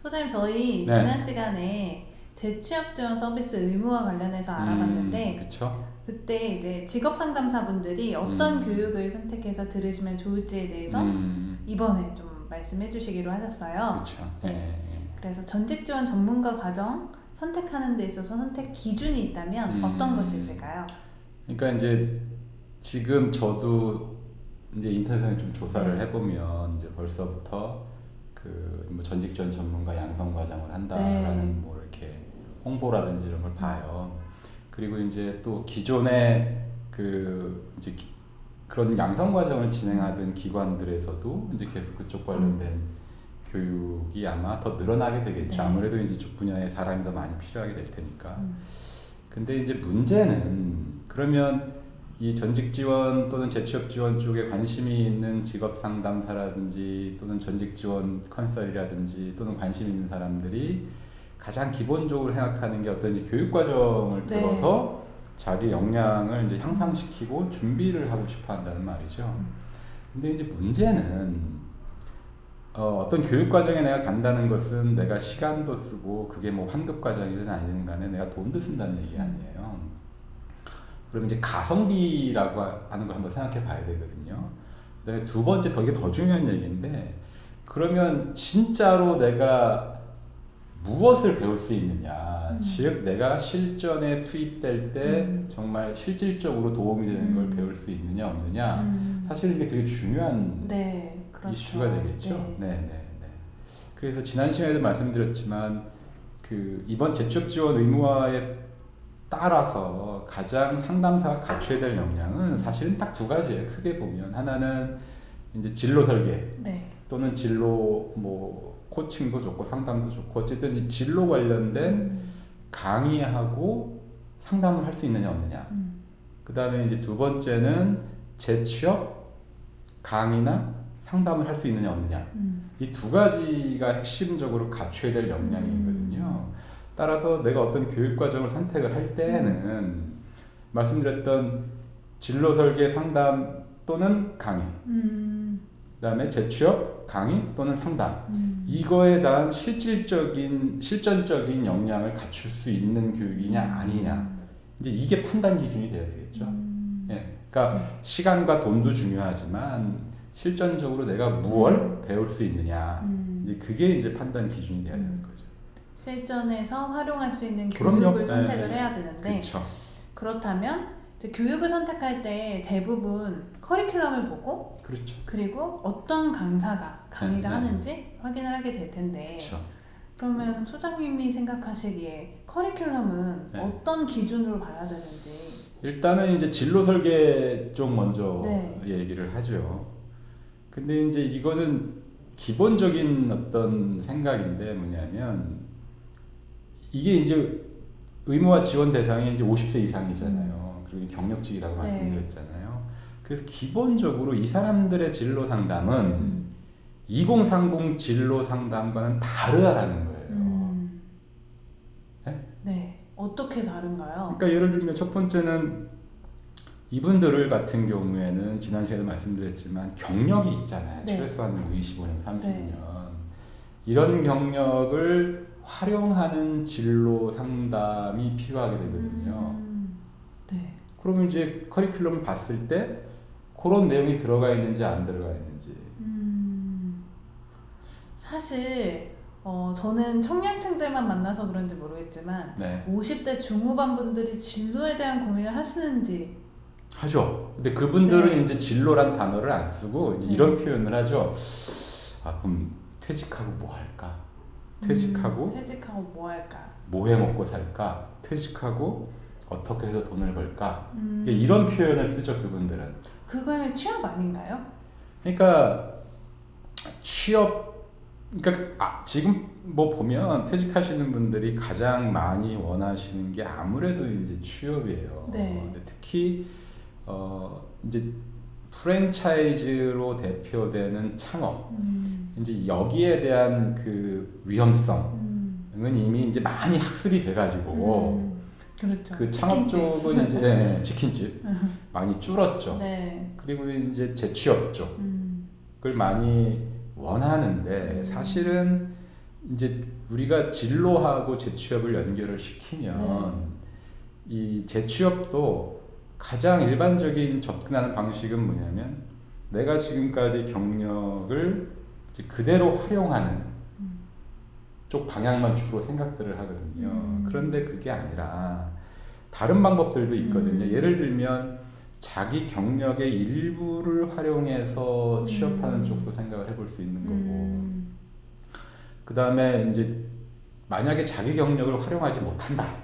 소장님 저희 네. 지난 시간에 재취업 지원 서비스 의무화 관련해서 알아봤는데 그렇죠. 그때 이제 직업 상담사분들이 어떤 음. 교육을 선택해서 들으시면 좋을지에 대해서 음, 이번에 좀 말씀해 주시기로 하셨어요. 그렇죠. 네. 네. 그래서 전직 지원 전문가 과정 선택하는 데 있어서 선택 기준이 있다면 음. 어떤 것이 있을까요? 그러니까 이제 지금 저도 이제 인터넷에 좀 조사를 네. 해보면 이제 벌써부터 그 뭐 전직 지원 전문가 양성 과정을 한다라는 네. 뭐 이렇게 홍보라든지 이런 걸 봐요. 그리고 이제 또 기존에 그 이제 기- 그런 양성 과정을 진행하던 기관들에서도 이제 계속 그쪽 관련된 교육이 아마 더 늘어나게 되겠죠. 네. 아무래도 이제 쪽 분야의 사람이 더 많이 필요하게 될 테니까. 음. 근데 이제 문제는 그러면 이 전직 지원 또는 재취업 지원 쪽에 관심이 있는 직업 상담사라든지 또는 전직 지원 컨설이라든지 또는 관심 있는 사람들이 가장 기본적으로 생각하는 게 어떤 교육 과정을 네. 들어서 자기 역량을 이제 향상시키고 준비를 하고 싶어 한다는 말이죠. 음. 근데 이제 문제는 어, 어떤 교육 과정에 내가 간다는 것은 내가 시간도 쓰고 그게 뭐 환급 과정이든 아니든 간에 내가 돈도 쓴다는 얘기 아니에요. 그럼 이제 가성비라고 하는 걸 한번 생각해 봐야 되거든요. 그다음에 두 번째 더 이게 더 중요한 얘기인데 그러면 진짜로 내가 무엇을 배울 수 있느냐, 음. 즉 내가 실전에 투입될 때 음. 정말 실질적으로 도움이 되는 걸 음. 배울 수 있느냐 없느냐 음. 사실 이게 되게 중요한 네, 그렇죠. 이슈가 되겠죠. 네. 네, 네, 네. 그래서 지난 시간에도 말씀드렸지만 그 이번 재취업 지원 의무화에 따라서 가장 상담사가 갖춰야 될 역량은 사실은 딱 두 가지예요. 크게 보면 하나는 이제 진로 설계 네. 또는 진로 뭐 코칭도 좋고 상담도 좋고 어쨌든 이 진로 관련된 음. 강의하고 상담을 할 수 있느냐 없느냐. 음. 그 다음에 이제 두 번째는 재취업 강의나 상담을 할 수 있느냐 없느냐. 음. 이두 가지가 핵심적으로 갖춰야 될 역량이거든요. 따라서 내가 어떤 교육 과정을 선택을 할 때는 말씀드렸던 진로 설계 상담 또는 강의, 음. 그다음에 재취업 강의 또는 상담 음. 이거에 대한 실질적인 실전적인 역량을 갖출 수 있는 교육이냐 아니냐 이제 이게 판단 기준이 돼야 되겠죠. 음. 예, 그러니까 시간과 돈도 중요하지만 실전적으로 내가 무엇 배울 수 있느냐 음. 이제 그게 이제 판단 기준이 돼야 되는 거죠. 실전에서 활용할 수 있는 그럼요. 교육을 네. 선택을 해야 되는데 그렇죠. 그렇다면 이제 교육을 선택할 때 대부분 커리큘럼을 보고 그렇죠. 그리고 어떤 강사가 강의를 네, 네. 하는지 확인을 하게 될 텐데 그렇죠. 그러면 소장님이 생각하시기에 커리큘럼은 네. 어떤 기준으로 봐야 되는지 일단은 이제 진로 설계 쪽 먼저 네. 얘기를 하죠. 근데 이제 이거는 기본적인 어떤 생각인데 뭐냐면 이게 이제 의무화 지원 대상이 이제 50세 이상이잖아요. 그리고 경력직이라고 네. 말씀드렸잖아요. 그래서 기본적으로 이 사람들의 진로 상담은 음. 2030 진로 상담과는 다르다라는 거예요. 음. 네? 네 어떻게 다른가요? 그러니까 예를 들면 첫 번째는 이분들을 같은 경우에는 지난 시간에 말씀드렸지만 경력이 있잖아요. 네. 최소한 뭐 25년, 30년. 네. 이런 경력을 활용하는 진로 상담이 필요하게 되거든요. 음. 네. 그러면 이제 커리큘럼을 봤을 때 그런 내용이 들어가 있는지 안 들어가 있는지. 음, 사실 어, 저는 청년층들만 만나서 그런지 모르겠지만 네. 50대 중후반 분들이 진로에 대한 고민을 하시는지 하죠. 근데 그분들은 네. 이제 진로란 단어를 안 쓰고 이제 네. 이런 표현을 하죠. 아, 그럼 퇴직하고 뭐 할까? 퇴직하고 음, 퇴직하고 뭐 할까? 뭐 해 먹고 살까? 퇴직하고 어떻게 해서 돈을 벌까? 음, 이런 표현을 쓰죠 그분들은. 그거는 취업 아닌가요? 그러니까 취업 그러니까 아, 지금 뭐 보면 퇴직하시는 분들이 가장 많이 원하시는 게 아무래도 이제 취업이에요. 네. 특히 어 이제 프랜차이즈로 대표되는 창업 음, 이제 여기에 대한 그 위험성은 음, 이미 이제 많이 학습이 돼가지고 음, 그렇죠. 그 창업 치킨집. 쪽은 이제 예, 치킨집 많이 줄었죠. 네. 그리고 이제 재취업 쪽을 음, 많이 원하는데 사실은 이제 우리가 진로하고 재취업을 연결을 시키면 네. 이 재취업도 가장 일반적인 접근하는 방식은 뭐냐면 내가 지금까지 경력을 그대로 활용하는 쪽 방향만 주로 생각들을 하거든요. 음. 그런데 그게 아니라 다른 방법들도 있거든요. 음. 예를 들면 자기 경력의 일부를 활용해서 취업하는 음. 쪽도 생각을 해볼 수 있는 거고 음. 그 다음에 이제 만약에 자기 경력을 활용하지 못한다.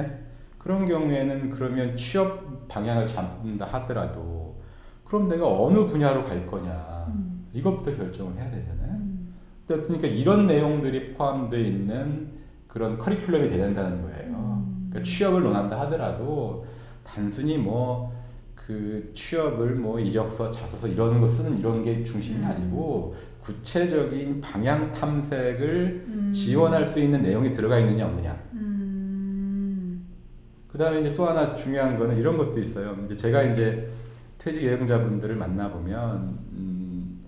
예? 그런 경우에는 그러면 취업 방향을 잡는다 하더라도 그럼 내가 어느 분야로 갈 거냐 음. 이것부터 결정을 해야 되잖아요. 음. 그러니까 이런 내용들이 포함되어 있는 그런 커리큘럼이 돼야 된다는 거예요. 음. 그러니까 취업을 논한다 하더라도 단순히 뭐 그 취업을 뭐 이력서, 자소서 이런 거 쓰는 이런 게 중심이 음. 아니고 구체적인 방향 탐색을 음. 지원할 수 있는 내용이 들어가 있느냐 없느냐. 음. 그 다음에 이제 또 하나 중요한 거는 이런 것도 있어요. 이제 제가 이제 퇴직 예정자분들을 만나보면, 음,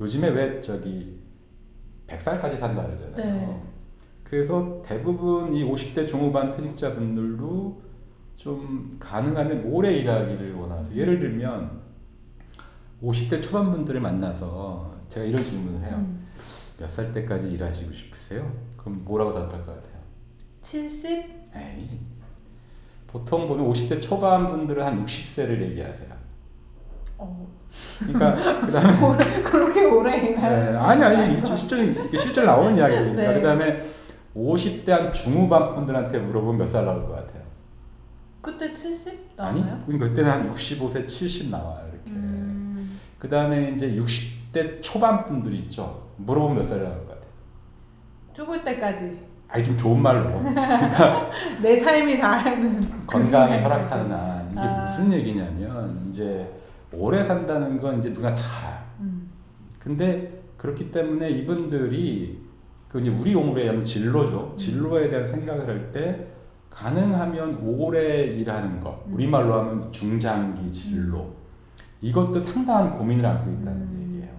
요즘에 왜 저기 100살까지 산다 그러잖아요. 네. 그래서 대부분 이 50대 중후반 퇴직자분들도 좀 가능하면 오래 일하기를 원하서 예를 들면 50대 초반 분들을 만나서 제가 이런 질문을 해요. 음. 몇살 때까지 일하시고 싶으세요? 그럼 뭐라고 답할 것 같아요? 70? 에이. 보통 보면 50대 초반 분들은 한 60세를 얘기하세요. 어. 그러니까 그다음에 오래, 그렇게 오래 네, 일하요? 아니 아니 이 실제 실제로 나오는 이야기니까 네. 그다음에 50대 한 중후반 분들한테 물어보면 몇 살 나올 것 같아요? 그때 70 아니, 나와요? 그때는 한 65세, 70 나와요 이렇게. 음. 그다음에 이제 60대 초반 분들이 있죠. 물어보면 몇 살 나올 것 같아요? 죽을 때까지 아니 좀 좋은 말로 내 삶이 다 하는 그 건강이 순간까지. 허락하는 한 이게 아. 무슨 얘기냐면 이제 오래 산다는 건 이제 누가 다 알아요. 음. 근데 그렇기 때문에 이분들이 그 이제 우리 용어로 얘기하면 진로죠. 진로에 대한 생각을 할 때 가능하면 오래 일하는 것, 음. 우리말로 하면 중장기 진로. 이것도 상당한 고민을 안고 있다는 음. 얘기예요.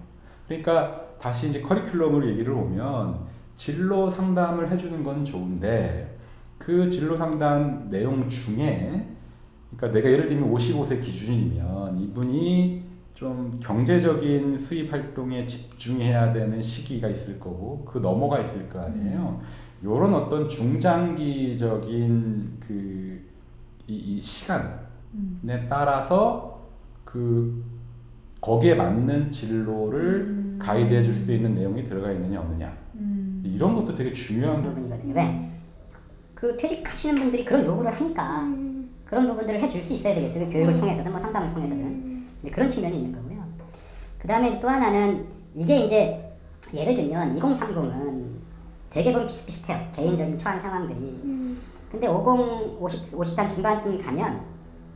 그러니까 다시 이제 커리큘럼으로 얘기를 오면 진로 상담을 해주는 건 좋은데 그 진로 상담 내용 중에 그러니까 내가 예를 들면 55세 기준이면 이분이 좀 경제적인 수입 활동에 집중해야 되는 시기가 있을 거고 그 넘어가 있을 거 아니에요. 요런 어떤 중장기적인 그 이, 이 시간에 음. 따라서 그 거기에 맞는 진로를 음. 가이드해 줄 수 있는 내용이 들어가 있느냐 없느냐 음. 이런 것도 되게 중요한 부분. 부분이거든요. 왜? 그 퇴직하시는 분들이 그런 요구를 하니까 그런 부분들을 해줄 수 있어야 되겠죠. 그 교육을 통해서든 뭐 상담을 통해서든 이제 그런 측면이 있는 거고요. 그 다음에 또 하나는 이게 이제 예를 들면 2030은 되게 보면 비슷비슷해요. 개인적인 처한 상황들이. 근데 50, 50, 50단 중반쯤 가면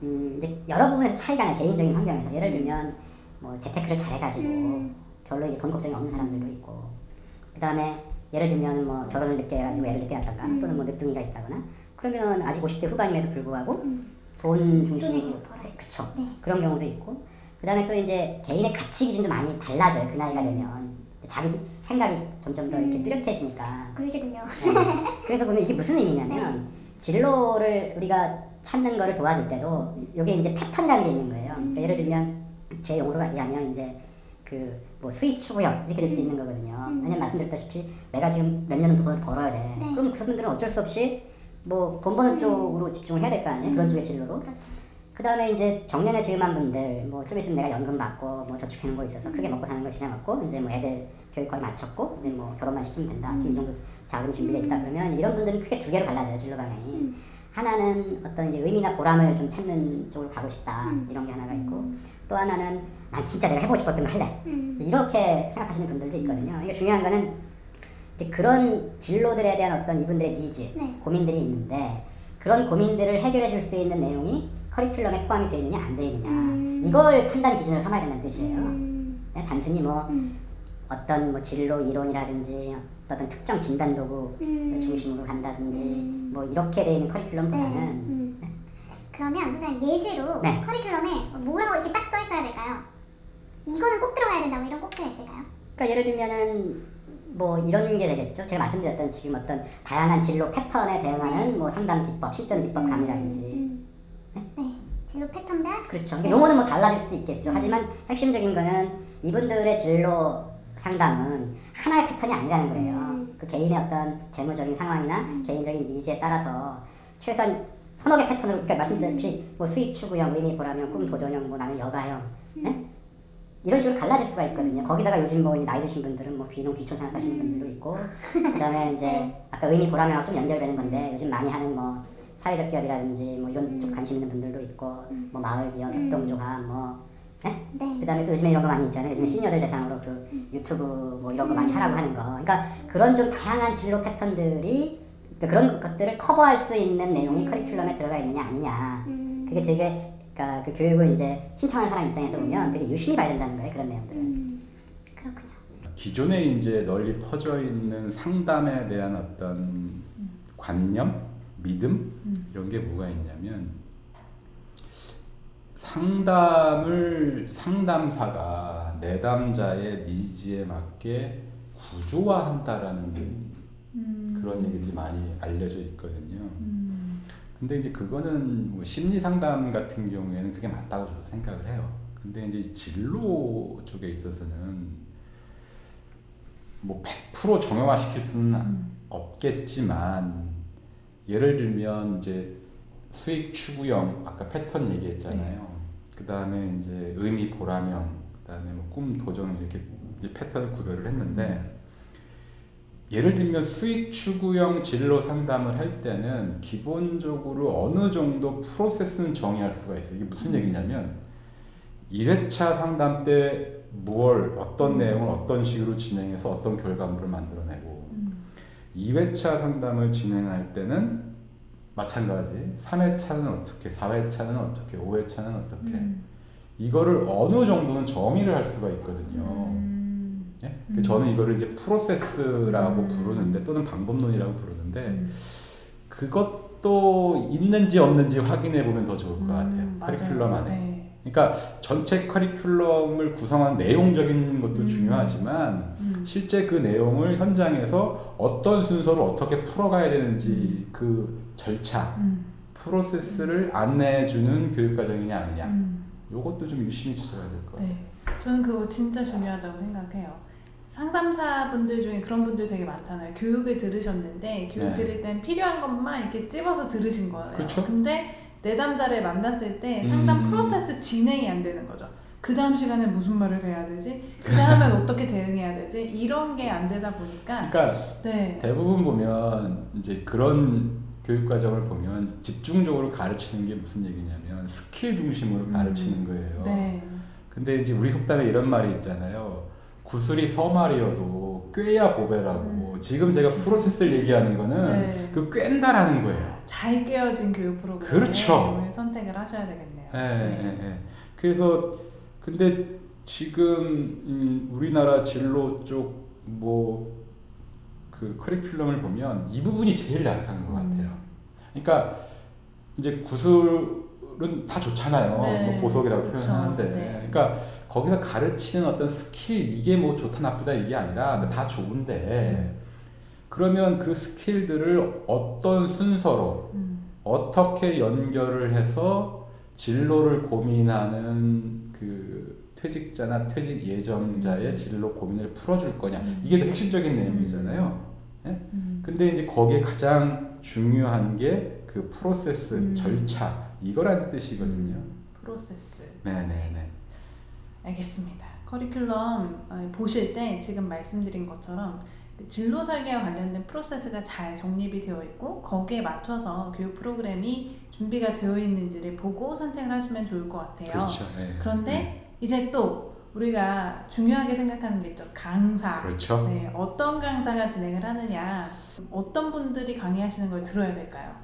음 이제 여러 부분에서 차이가 나요. 개인적인 환경에서. 예를 들면 뭐 재테크를 잘해가지고 별로 이게 돈 걱정이 없는 사람들도 있고 그 다음에 예를 들면 뭐 결혼을 늦게 해가지고 애를 늦게 낳다가 또는 뭐 늦둥이가 있다거나 그러면 아직 50대 후반임에도 불구하고 돈 중심의 돈을 벌어요. 그쵸 네. 그런 경우도 있고 그 다음에 또 이제 개인의 가치 기준도 많이 달라져요 그 나이가 되면 자기 기- 생각이 점점 더 이렇게 뚜렷해지니까 그러시군요. 네. 그래서 보면 이게 무슨 의미냐면 진로를 우리가 찾는 거를 도와줄 때도 이게 이제 패턴이라는 게 있는 거예요. 그러니까 예를 들면 제 용어로 얘기하면 이제 그 뭐 수입 추구형 이렇게 될 수도 있는 거거든요. 왜냐면 말씀드렸다시피 내가 지금 몇 년은 돈을 벌어야 돼. 네. 그럼 그분들은 어쩔 수 없이 뭐 돈 버는 쪽으로 집중을 해야 될 거 아니에요. 그런 쪽의 진로로. 그렇죠. 그 다음에 이제 정년에 즈음한 분들 뭐 좀 있으면 내가 연금 받고 뭐 저축해놓은 거 있어서 크게 먹고 사는 거 지장 없고 이제 뭐 애들 교육 거의 마쳤고 이제 뭐 결혼만 시키면 된다 좀 이 정도 자금이 준비돼 있다 그러면 이런 분들은 크게 두 개로 갈라져요 진로 방향이 하나는 어떤 이제 의미나 보람을 좀 찾는 쪽으로 가고 싶다 이런 게 하나가 있고 또 하나는 난 진짜 내가 해보고 싶었던 거 할래 음. 이렇게 생각하시는 분들도 있거든요 그러니까 중요한 거는 이제 그런 진로들에 대한 어떤 이분들의 니즈 네. 고민들이 있는데 그런 고민들을 해결해 줄 수 있는 내용이 커리큘럼에 포함이 되어 있느냐 안 되어 있느냐 음. 이걸 판단 기준으로 삼아야 된다는 뜻이에요. 음. 네, 단순히 뭐 음. 어떤 뭐 진로 이론이라든지 어떤 특정 진단 도구 음. 중심으로 간다든지 음. 뭐 이렇게 되어 있는 커리큘럼보다는 네. 음. 그러면 선생님 예시로 네. 커리큘럼에 뭐라고 이렇게 딱 써 있어야 될까요? 이거는 꼭 들어가야 된다 뭐 이런 꼭지가 있을까요? 그러니까 예를 들면은 뭐 이런 게 되겠죠. 제가 말씀드렸던 지금 어떤 다양한 진로 패턴에 대응하는 뭐 상담 기법, 실전 기법 강의라든지 음. 네. 진로 패턴별 그렇죠. 그러니까 용어는 뭐 달라질 수도 있겠죠. 하지만 핵심적인 거는 이분들의 진로 상담은 하나의 패턴이 아니라는 거예요. 음. 그 개인의 어떤 재무적인 상황이나 개인적인 니즈에 따라서 최소한 서너 개 패턴으로 그러니까 말씀드렸듯이 뭐 수익 추구형, 의미 보라형, 꿈 도전형, 뭐 나는 여가형, 네? 이런 식으로 갈라질 수가 있거든요. 거기다가 요즘 뭐 나이 드신 분들은 뭐 귀농 귀촌 생각하시는 분들도 있고, 그다음에 이제 아까 의미 보라명하고 좀 연결되는 건데 요즘 많이 하는 뭐 사회적 기업이라든지 뭐 이런 쪽 관심 있는 분들도 있고, 뭐 마을 기업, 협동조합, 뭐 네? 네. 그다음에 또 요즘에 이런 거 많이 있잖아요. 요즘에 시니어들 대상으로 그 유튜브 뭐 이런 거 많이 하라고 하는 거. 그러니까 그런 좀 다양한 진로 패턴들이 그런 것들을 커버할 수 있는 내용이 커리큘럼에 들어가 있느냐 아니냐. 음. 그게 되게 그러니까 그 교육을 이제 신청하는 사람 입장에서 보면 되게 유심히 봐야 된다는 거예요. 그런 내용들을. 음. 그렇군요. 기존에 이제 널리 퍼져 있는 상담에 대한 어떤 관념, 믿음 이런 게 뭐가 있냐면 상담을 상담사가 내담자의 니즈에 맞게 구조화한다라는 그런 얘기들이 많이 알려져 있거든요. 근데 이제 그거는 뭐 심리 상담 같은 경우에는 그게 맞다고 저도 생각을 해요. 근데 이제 진로 쪽에 있어서는 뭐 100% 정형화 시킬 수는 없겠지만 예를 들면 이제 수익 추구형 아까 패턴 얘기했잖아요. 그 다음에 이제 의미 보람형, 그 다음에 뭐 꿈 도정 이렇게 패턴을 구별을 했는데 예를 들면 수익 추구형 진로 상담을 할 때는 기본적으로 어느 정도 프로세스는 정의할 수가 있어요. 이게 무슨 얘기냐면 1회차 상담 때 무얼 어떤 내용을 어떤 식으로 진행해서 어떤 결과물을 만들어내고 2회차 상담을 진행할 때는 마찬가지. 3회차는 어떻게 4회차는 어떻게 5회차는 어떻게. 이거를 어느 정도는 정의를 할 수가 있거든요. 예? 그 저는 이거를 이제 프로세스라고 음. 부르는데 또는 방법론이라고 부르는데 그것도 있는지 없는지 확인해 보면 더 좋을 것 같아요. 음, 커리큘럼 맞아요. 안에. 네. 그러니까 전체 커리큘럼을 구성한 내용적인 것도 음. 중요하지만 음. 실제 그 내용을 현장에서 어떤 순서로 어떻게 풀어가야 되는지 음. 그 절차, 음. 프로세스를 안내해주는 교육과정이냐 아니냐 음. 요것도 좀 유심히 찾아가야 될것 같아요. 네. 저는 그거 진짜 중요하다고 생각해요. 상담사분들 중에 그런 분들 되게 많잖아요. 교육을 들으셨는데 교육 네. 들을 땐 필요한 것만 이렇게 찝어서 들으신 거예요. 그쵸. 근데 내담자를 만났을 때 상담 음. 프로세스 진행이 안 되는 거죠. 그 다음 시간에 무슨 말을 해야 되지? 그 다음엔 어떻게 대응해야 되지? 이런 게 안 되다 보니까 그러니까 네. 대부분 보면 이제 그런 교육 과정을 보면 집중적으로 가르치는 게 무슨 얘기냐면 스킬 중심으로 가르치는 거예요. 네. 근데 이제 우리 속담에 이런 말이 있잖아요. 구슬이 서말이어도 꿰야 보배라고. 지금 제가 프로세스를 얘기하는 거는 음. 네. 그 꿰다라는 거예요. 잘 깨어진 교육 프로그램을 그렇죠. 선택을 하셔야 되겠네요. 예, 예, 예. 그래서 근데 지금 음, 우리나라 진로 쪽 뭐 그 커리큘럼을 보면 이 부분이 제일 약한 것 같아요. 그러니까 이제 구슬은 다 좋잖아요. 네. 뭐 보석이라고 그렇죠. 표현하는데, 네. 그러니까 거기서 가르치는 어떤 스킬 이게 뭐 좋다 나쁘다 이게 아니라 그다 좋은데 그러면 그 스킬들을 어떤 순서로 음. 어떻게 연결을 해서 진로를 고민하는 그 퇴직자나 퇴직 예정자의 진로 고민을 풀어줄 거냐 음. 이게 더 핵심적인 내용이잖아요. 예? 음. 근데 이제 거기에 가장 중요한 게 그 프로세스 음. 절차 이거라는 뜻이거든요. 프로세스. 네네네. 알겠습니다. 커리큘럼 어, 보실 때 지금 말씀드린 것처럼 그 진로 설계와 관련된 프로세스가 잘 정립이 되어 있고 거기에 맞춰서 교육 프로그램이 준비가 되어 있는지를 보고 선택을 하시면 좋을 것 같아요. 그렇죠. 예. 그런데 이제 또 우리가 중요하게 생각하는 게 있죠. 강사. 그렇죠. 네, 어떤 강사가 진행을 하느냐, 어떤 분들이 강의하시는 걸 들어야 될까요?